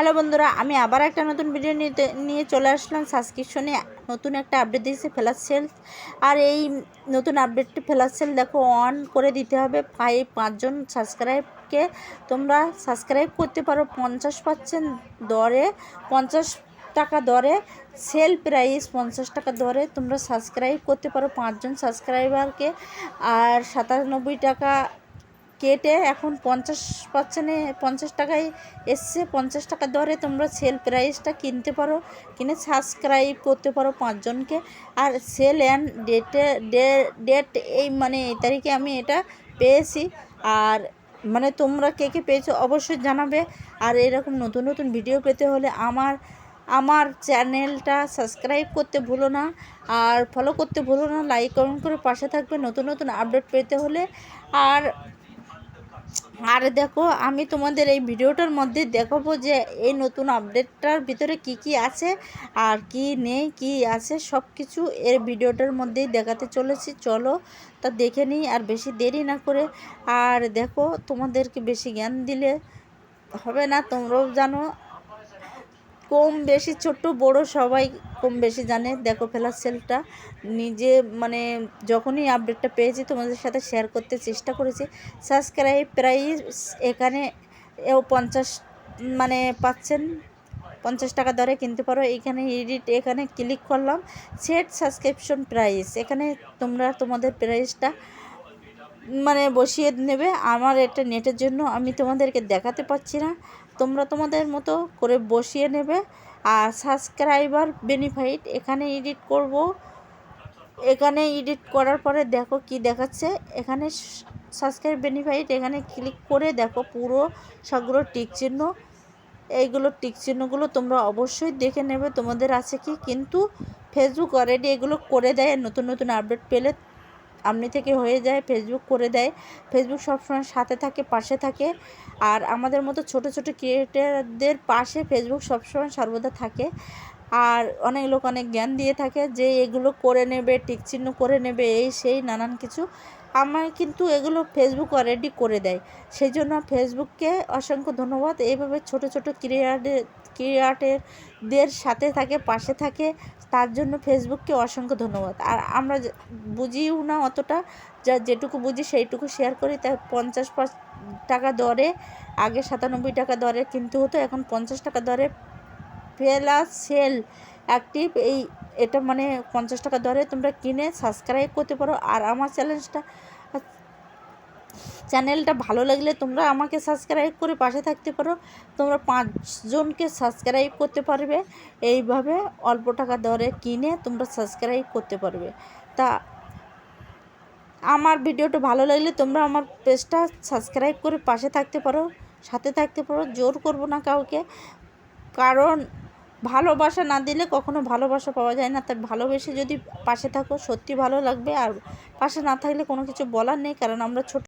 Hello বন্ধুরা, আমি আবার একটা নতুন ভিডিও নিতে, নিয়ে চলে আসলাম সাবস্ক্রিপশনে নতুন একটা আপডেট দিয়েছে ফ্ল্যাশ সেল আর এই নতুন আপডেটটি ফ্ল্যাশ সেল দেখো অন করে দিতে হবে ফাইভ পাঁচজন সাবস্ক্রাইবকে তোমরা সাবস্ক্রাইব করতে পারো পঞ্চাশ পার্সেন্ট দরে, পঞ্চাশ টাকা দরে সেল প্রাইস পঞ্চাশ টাকা দরে। তোমরা সাবস্ক্রাইব করতে পারো পাঁচজন সাবস্ক্রাইবারকে আর সাতানব্বই টাকা কেটে এখন পঞ্চাশ পার্সেন্টে পঞ্চাশ টাকায় এসছে, পঞ্চাশ টাকা দরে তোমরা সেল প্রাইসটা কিনতে পারো, কিনে সাবস্ক্রাইব করতে পারো পাঁচজনকে। আর সেল অ্যান্ড ডেটে ডেট এই মানে এই তারিখে আমি এটা পেয়েছি। আর মানে তোমরা কে কে পেয়েছ অবশ্যই জানাবে। আর এরকম নতুন নতুন ভিডিও পেতে হলে আমার আমার চ্যানেলটা সাবস্ক্রাইব করতে ভুলো না। আর ফলো করতে ভুলো না। লাইক কমেন্ট করে পাশে থাকবে নতুন নতুন আপডেট পেতে হলে। আর আর দেখো, আমি তোমাদের এই ভিডিওটার মধ্যে দেখাবো যে এই নতুন আপডেটটার ভিতরে কি কি আছে আর কি নেই, কি আছে সব কিছু এর ভিডিওটার মধ্যেই দেখাতে চলেছি। চলো তা দেখে নিই আর বেশি দেরি না করে। আর দেখো, তোমাদেরকে বেশি জ্ঞান দিলে হবে না, তোমরাও জানো। কম বেশি ছোট্ট বড় সবাই কম বেশি জানে। দেখো ফেলার সেলটা। নিজে মানে যখনই আপডেটটা পেয়েছি, তোমাদের সাথে শেয়ার করতে চেষ্টা করেছি। সাবস্ক্রাইব প্রাইস এখানে এও পঞ্চাশ মানে পাচ্ছেন। পঞ্চাশ টাকা দরে কিনতে পারো। এখানে এডিট এখানে ক্লিক করলাম। সেট সাবস্ক্রিপশন প্রাইস এখানে তোমরা তোমাদের প্রাইসটা মানে বসিয়ে নেবে। আমার এটা নেটের জন্য আমি তোমাদেরকে দেখাতে পাচ্ছি না। তোমরা তোমাদের মতো করে বসিয়ে নেবে। আর সাবস্ক্রাইবার বেনিফাইট এখানে এডিট করব। এখানে এডিট করার পরে দেখো কি দেখাচ্ছে। এখানে সাবস্ক্রাইব বেনিফাইট এখানে ক্লিক করে দেখো পুরো সবগুলো টিক চিহ্ন। এইগুলো টিক চিহ্নগুলো তোমরা অবশ্যই দেখে নেবে। তোমাদের আছে কি? কিন্তু ফেসবুক অলরেডি এগুলো করে দেয়। নতুন নতুন আপডেট পেলে আপনি থেকে হয়ে যায় ফেসবুক করে দেয়। ফেসবুক সবসময় সাথে থাকে, পাশে থাকে। আর আমাদের মতো ছোট ছোট ক্রিয়েটারদের পাশে ফেসবুক সবসময় সর্বদা থাকে। আর অনেক লোক অনেক জ্ঞান দিয়ে থাকে যে এগুলো করে নেবে টিকচিহ্ন করে নেবে, এই সেই নানান কিছু। আমার কিন্তু এগুলো ফেসবুক অলরেডি করে দেয়। সেই জন্য ফেসবুককে অসংখ্য ধন্যবাদ। এইভাবে ছোট ছোট ক্রিয়েটার ক্রিয়েটারদের সাথে থাকে, পাশে থাকে, তার জন্য ফেসবুককে অসংখ্য ধন্যবাদ। আর আমরা বুঝিও না অতটা, যা যেটুকু বুঝি সেইটুকু শেয়ার করি। তাই পঞ্চাশ টাকা দরে, আগে সাতানব্বই টাকা দরে কিনতে হতো, এখন পঞ্চাশ টাকা দরে প্লাস সেল অ্যাক্টিভ এই এটা মানে পঞ্চাশ টাকা দরে তোমরা কিনে সাবস্ক্রাইব করতে পারো। আর আমার চ্যালেঞ্জটা চ্যানেলটা ভালো লাগলে তোমরা আমাকে সাবস্ক্রাইব করে পাশে থাকতে পারো। তোমরা পাঁচজনকে সাবস্ক্রাইব করতে পারবে। এইভাবে অল্প টাকা দরে কিনে তোমরা সাবস্ক্রাইব করতে পারবে। তা আমার ভিডিওটা ভালো লাগলে তোমরা আমার পেজটা সাবস্ক্রাইব করে পাশে থাকতে পারো, সাথে থাকতে পারো। জোর করব না কাউকে। কারণ ভালোবাসা না দিলে কখনো ভালোবাসা পাওয়া যায় না। তাই ভালোবেসে যদি পাশে থাকো, সত্যি ভালো লাগবে। আর পাশে না থাকলে কোনো কিছু বলার নেই, কারণ আমরা ছোট